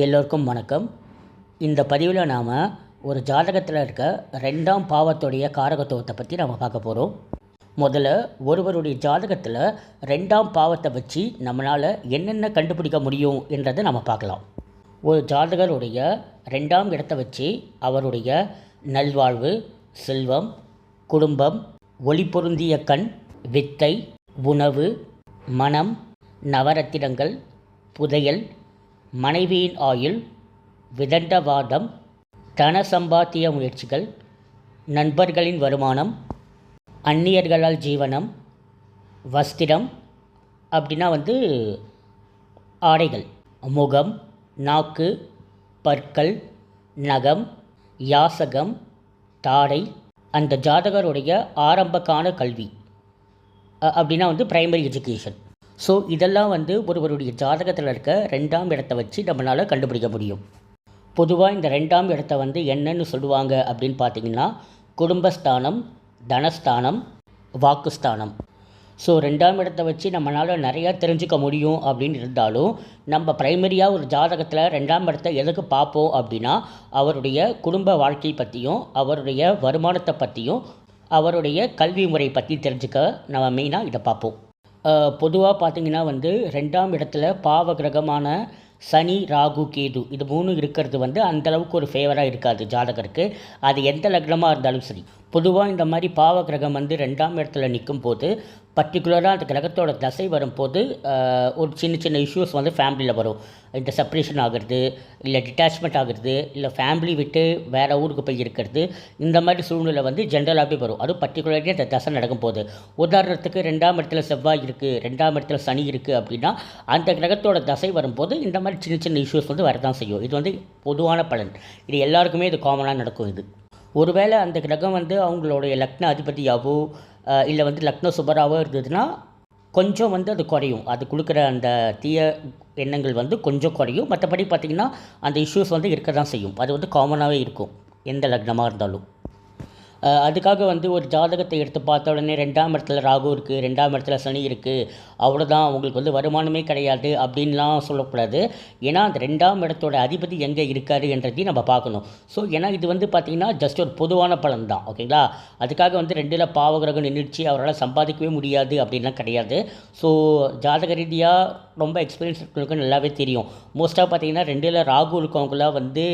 எல்லோருக்கும் வணக்கம். இந்த பதிவில் நாம் ஒரு ஜாதகத்தில் இருக்க ரெண்டாம் பாவத்துடைய காரகத்துவத்தை பற்றி நம்ம பார்க்க போகிறோம் முதல்ல ஒருவருடைய ஜாதகத்தில் ரெண்டாம் பாவத்தை வச்சு நம்மளால் என்னென்ன கண்டுபிடிக்க முடியும் என்றதை நம்ம பார்க்கலாம். ஒரு ஜாதகருடைய ரெண்டாம் இடத்தை வச்சு அவருடைய நல்வாழ்வு செல்வம் குடும்பம் ஒளி பொருந்திய கண் வித்தை உணவு மனம் நவரத்தினங்கள் புதையல் மனைவியின் ஆயுள் விதண்டவாதம் தன சம்பாத்திய முயற்சிகள் நண்பர்களின் வருமானம் அந்நியர்களால் ஜீவனம் வஸ்திரம் அப்படின்னா வந்து ஆடைகள். முகம் நாக்கு பற்கள் நகம் யாசகம் தாடை அந்த ஜாதகருடைய ஆரம்பகால கல்வி. அப்படின்னா வந்து பிரைமரி எஜுகேஷன் ஸோ இதெல்லாம் வந்து ஒருவருடைய ஜாதகத்தில் இருக்க ரெண்டாம் இடத்தை வச்சு நம்மளால் கண்டுபிடிக்க முடியும். பொதுவாக இந்த ரெண்டாம் இடத்த வந்து என்னன்னு சொல்லுவாங்க அப்படின்னு பார்த்தீங்கன்னா குடும்பஸ்தானம் தனஸ்தானம் வாக்குஸ்தானம். ஸோ ரெண்டாம் இடத்தை வச்சு நம்மளால் நிறையா தெரிஞ்சுக்க முடியும் அப்படின்னு இருந்தாலும் நம்ம ப்ரைமரியாக ஒரு ஜாதகத்தில் ரெண்டாம் இடத்தை எதுக்கு பார்ப்போம் அப்படின்னா அவருடைய குடும்ப வாழ்க்கை பற்றியும் அவருடைய வருமானத்தை பற்றியும் அவருடைய கல்வி முறை பற்றி தெரிஞ்சுக்க நம்ம மெயினாக இதை பார்ப்போம் பொதுவாக பார்த்தீங்கன்னா வந்து ரெண்டாம் இடத்துல பாவ கிரகமான சனி ராகு கேது இது மூணு இருக்கிறது வந்து அந்த அளவுக்கு ஒரு ஃபேவராக இருக்காது ஜாதகருக்கு. அது எந்த லக்னமாக இருந்தாலும் சரி. பொதுவாக இந்த மாதிரி பாவ கிரகம் வந்து ரெண்டாம் இடத்துல நிற்கும் போது பர்டிகுலராக அந்த கிரகத்தோட தசை வரும்போது ஒரு சின்ன சின்ன இஷ்யூஸ் வந்து ஃபேமிலியில் வரும். இந்த செப்ரேஷன் ஆகிறது இல்லை டிட்டாச்மெண்ட் ஆகிறது இல்லை ஃபேமிலி விட்டு வேறு ஊருக்கு போய் இருக்கிறது இந்த மாதிரி சூழ்நிலை வந்து ஜென்ரலாகவே வரும். அதுவும் பர்டிகுலர்லி அந்த தசை நடக்கும் போது உதாரணத்துக்கு ரெண்டாம் இடத்துல செவ்வாய் இருக்குது ரெண்டாம் இடத்துல சனி இருக்குது அப்படின்னா அந்த கிரகத்தோட தசை வரும்போது இந்த மாதிரி சின்ன சின்ன இஷ்யூஸ் வந்து வரதான் செய்யும். இது வந்து பொதுவான பலன். இது எல்லாருக்குமே இது காமனாக நடக்கும் இது. ஒருவேளை அந்த கிரகம் வந்து அவங்களுடைய லக்ன அதிபதியாகவோ இல்லை வந்து லக்னோ சுபராவோ இருந்ததுன்னா கொஞ்சம் வந்து அது குறையும். அது கொடுக்குற அந்த தீய எண்ணங்கள் வந்து கொஞ்சம் குறையும். மற்றபடி பார்த்திங்கன்னா அந்த இஷ்யூஸ் வந்து இருக்க தான் செய்யும். அது வந்து காமனாகவே இருக்கும். எந்த லக்னமாக இருந்தாலும். அதுக்காக வந்து ஒரு ஜாதகத்தை எடுத்து பார்த்த உடனே ரெண்டாம் இடத்துல ராகு இருக்குது ரெண்டாம் இடத்துல சனி இருக்குது அவ்வளோதான் உங்களுக்கு வந்து வருமானமே கிடையாது அப்படின்லாம் சொல்லக்கூடாது. ஏன்னா அந்த ரெண்டாம் இடத்தோட அதிபதி எங்கே இருக்காரு என்றதையும் நம்ம பார்க்கணும். ஸோ ஏன்னா இது வந்து பார்த்திங்கன்னா ஜஸ்ட் ஒரு பொதுவான பலன் தான். ஓகேங்களா அதுக்காக வந்து ரெண்டில் பாவகிரகம் நின்றுச்சு அவரால் சம்பாதிக்கவே முடியாது அப்படின்லாம் கிடையாது. ஸோ ஜாதக ரீதியாக ரொம்ப எக்ஸ்பீரியன்ஸ் இருக்கவங்களுக்கு நல்லாவே தெரியும். மோஸ்ட்டாக பார்த்தீங்கன்னா ரெண்டில் ராகு இருக்கவங்களாம் வந்து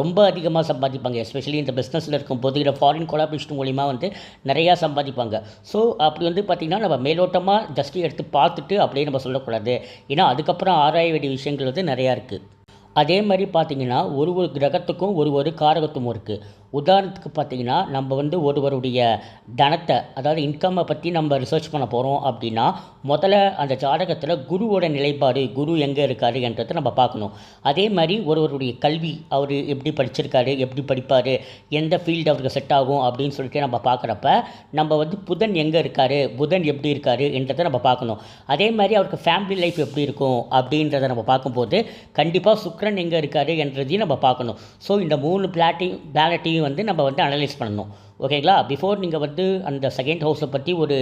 ரொம்ப அதிகமாக சம்பாதிப்பாங்க. எஸ்பெஷலி இந்த பிஸ்னஸில் இருக்கும்போது இல்லை ஃபாரின் கொலாபரேஷன் மூலிமா வந்து நிறையா சம்பாதிப்பாங்க. ஸோ அப்படி வந்து பார்த்திங்கன்னா நம்ம மேலோட்டமாக ஜஸ்ட் எடுத்து பார்த்துட்டு அப்படியே நம்ம சொல்லக்கூடாது. ஏன்னா அதுக்கப்புறம் ஆராய வேண்டிய விஷயங்கள் வந்து நிறையா இருக்குது அதே மாதிரி பார்த்தீங்கன்னா ஒரு ஒரு கிரகத்துக்கும் ஒரு ஒரு காரகத்துவம் இருக்குது உதாரணத்துக்கு பார்த்தீங்கன்னா நம்ம வந்து ஒருவருடைய தனத்தை அதாவது இன்கம்மை பற்றி நம்ம ரிசர்ச் பண்ண போகிறோம் அப்படின்னா முதல்ல அந்த ஜாதகத்தில் குருவோட நிலைப்பாடு குரு எங்கே இருக்காரு என்றதை நம்ம பார்க்கணும். அதே மாதிரி ஒருவருடைய கல்வி அவர் எப்படி படிச்சிருக்காரு எப்படி படிப்பார் எந்த ஃபீல்டு அவருக்கு செட் ஆகும் அப்படின்னு சொல்லிட்டு நம்ம பார்க்குறப்ப நம்ம வந்து புதன் எங்கே இருக்காரு புதன் எப்படி இருக்காரு என்றதை நம்ம பார்க்கணும். அதே மாதிரி அவருக்கு ஃபேமிலி லைஃப் எப்படி இருக்கும் அப்படின்றத நம்ம பார்க்கும்போது கண்டிப்பாக சுக்ரன் எங்கே இருக்காரு என்றதையும் நம்ம பார்க்கணும். ஸோ இந்த மூணு பிளாட்டையும் பிளானட்டையும் வந்து நம்ம வந்து அனலைஸ் பண்ணணும். ஓகேங்களா? பிஃபோர் நீங்கள் வந்து அந்த செகண்ட் ஹவுஸை பற்றி ஒரு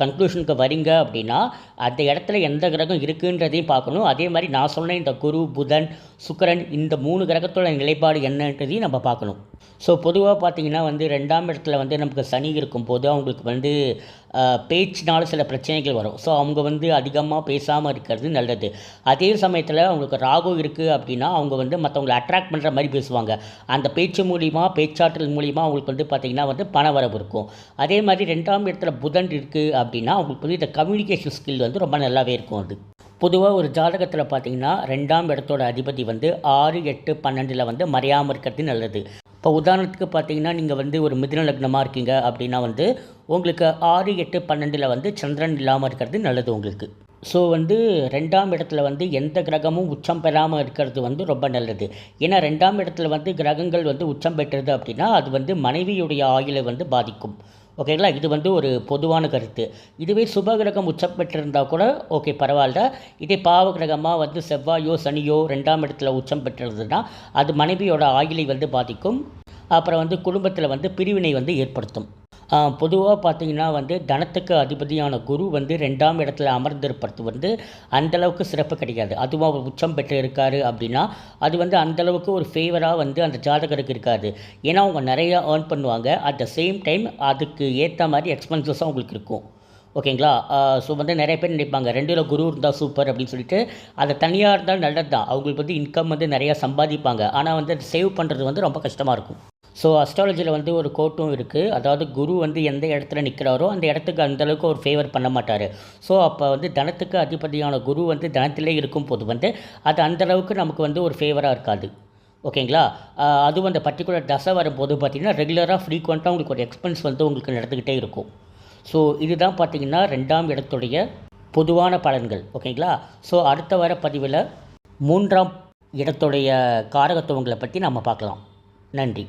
கன்க்ளூஷனுக்கு வரீங்க அப்படின்னா அந்த இடத்துல எந்த கிரகம் இருக்குன்றதையும் பார்க்கணும். அதே மாதிரி நான் சொன்ன இந்த குரு புதன் சுக்கரன் இந்த மூணு கிரகத்தோட நிலைப்பாடு என்னன்றதையும் நம்ம பார்க்கணும். ஸோ பொதுவாக பார்த்தீங்கன்னா வந்து ரெண்டாம் இடத்துல வந்து நமக்கு சனி இருக்கும்போது அவங்களுக்கு வந்து ஆஹ், பேச்சினால சில பிரச்சனைகள் வரும். ஸோ அவங்க வந்து அதிகமாக பேசாமல் இருக்கிறது நல்லது. அதே சமயத்தில் அவங்களுக்கு ராகு இருக்குது அப்படின்னா அவங்க வந்து மற்றவங்களை அட்ராக்ட் பண்ணுற மாதிரி பேசுவாங்க. அந்த பேச்சு மூலிமா பேச்சாற்றல் மூலிமா அவங்களுக்கு வந்து பார்த்திங்கன்னா வந்து பணவரவு இருக்கும். அதே மாதிரி ரெண்டாம் இடத்துல புதன் இருக்குது அப்படின்னா அவங்களுக்கு வந்து இந்த கம்யூனிகேஷன் ஸ்கில் வந்து ரொம்ப நல்லாவே இருக்கும் அது. பொதுவாக ஒரு ஜாதகத்தில் பார்த்தீங்கன்னா ரெண்டாம் இடத்தோட அதிபதி வந்து ஆறு எட்டு பன்னெண்டில் வந்து மறையாமல் இருக்கிறது நல்லது. இப்போ உதாரணத்துக்கு பார்த்தீங்கன்னா நீங்கள் வந்து ஒரு மிதுன லக்னமாக இருக்கீங்க அப்படின்னா வந்து உங்களுக்கு ஆறு எட்டு பன்னெண்டில் வந்து சந்திரன் இல்லாமல் இருக்கிறது நல்லது உங்களுக்கு. ஸோ வந்து ரெண்டாம் இடத்துல வந்து எந்த கிரகமும் உச்சம் பெறாமல் இருக்கிறது வந்து ரொம்ப நல்லது. ஏன்னா ரெண்டாம் இடத்துல வந்து கிரகங்கள் வந்து உச்சம் பெற்றது அப்படின்னா அது வந்து மனைவியுடைய ஆயுளை வந்து பாதிக்கும். ஓகேங்களா இது வந்து ஒரு பொதுவான கருத்து. இதுவே சுப கிரகம் உச்சம் பெற்றிருந்தால் கூட ஓகே பரவாயில்ல. இதே பாவ கிரகமாக வந்து செவ்வாயோ சனியோ ரெண்டாம் இடத்துல உச்சம் பெற்றிருந்ததுன்னா அது மனைவியோட ஆயுளை வந்து பாதிக்கும். அப்புறம் வந்து குடும்பத்தில் வந்து பிரிவினை வந்து ஏற்படுத்தும். பொதுவாக பார்த்திங்கன்னா வந்து தனத்துக்கு அதிபதியான குரு வந்து ரெண்டாம் இடத்துல அமர்ந்திருப்பது வந்து அந்தளவுக்கு சிறப்பு கிடையாது. அதுவும் அவர் உச்சம் பெற்று இருக்காரு அப்படின்னா அது வந்து அந்தளவுக்கு ஒரு ஃபேவராக வந்து அந்த ஜாதகருக்கு இருக்காது. ஏன்னா அவங்க நிறையா ஏர்ன் பண்ணுவாங்க. அட் த சேம் டைம் அதுக்கு ஏற்ற மாதிரி எக்ஸ்பென்சஸும் அவங்களுக்கு இருக்கும். ஓகேங்களா? ஸோ வந்து நிறைய பேர் நினைப்பாங்க ரெண்டில் குரு இருந்தால் சூப்பர் அப்படின்னு சொல்லிட்டு அதை தனியாக இருந்தால் நல்லது தான் அவங்களுக்கு வந்து இன்கம் வந்து நிறையா சம்பாதிப்பாங்க. ஆனால் வந்து சேவ் பண்ணுறது வந்து ரொம்ப கஷ்டமாக இருக்கும். ஸோ அஸ்ட்ராலஜியில் வந்து ஒரு கோட்டும் இருக்குது அதாவது குரு வந்து எந்த இடத்துல நிற்கிறாரோ அந்த இடத்துக்கு அந்தளவுக்கு ஒரு ஃபேவர் பண்ண மாட்டார். ஸோ அப்போ வந்து தனத்துக்கு அதிபதியான குரு வந்து தனத்திலே இருக்கும் போது வந்து அது அந்தளவுக்கு நமக்கு வந்து ஒரு ஃபேவராக இருக்காது. ஓகேங்களா அது அதுவும் அந்த பர்டிகுலர் தசை வரும்போது பார்த்திங்கன்னா ரெகுலராக ஃப்ரீக்வெண்ட்டாக உங்களுக்கு ஒரு எக்ஸ்பென்ஸ் வந்து உங்களுக்கு நடந்துக்கிட்டே இருக்கும். ஸோ இதுதான் பார்த்திங்கன்னா ரெண்டாம் இடத்துடைய பொதுவான பலன்கள். ஓகேங்களா ஸோ அடுத்த வர பதிவில் மூன்றாம் இடத்துடைய காரகத்துவங்களை பற்றி நம்ம பார்க்கலாம். நன்றி.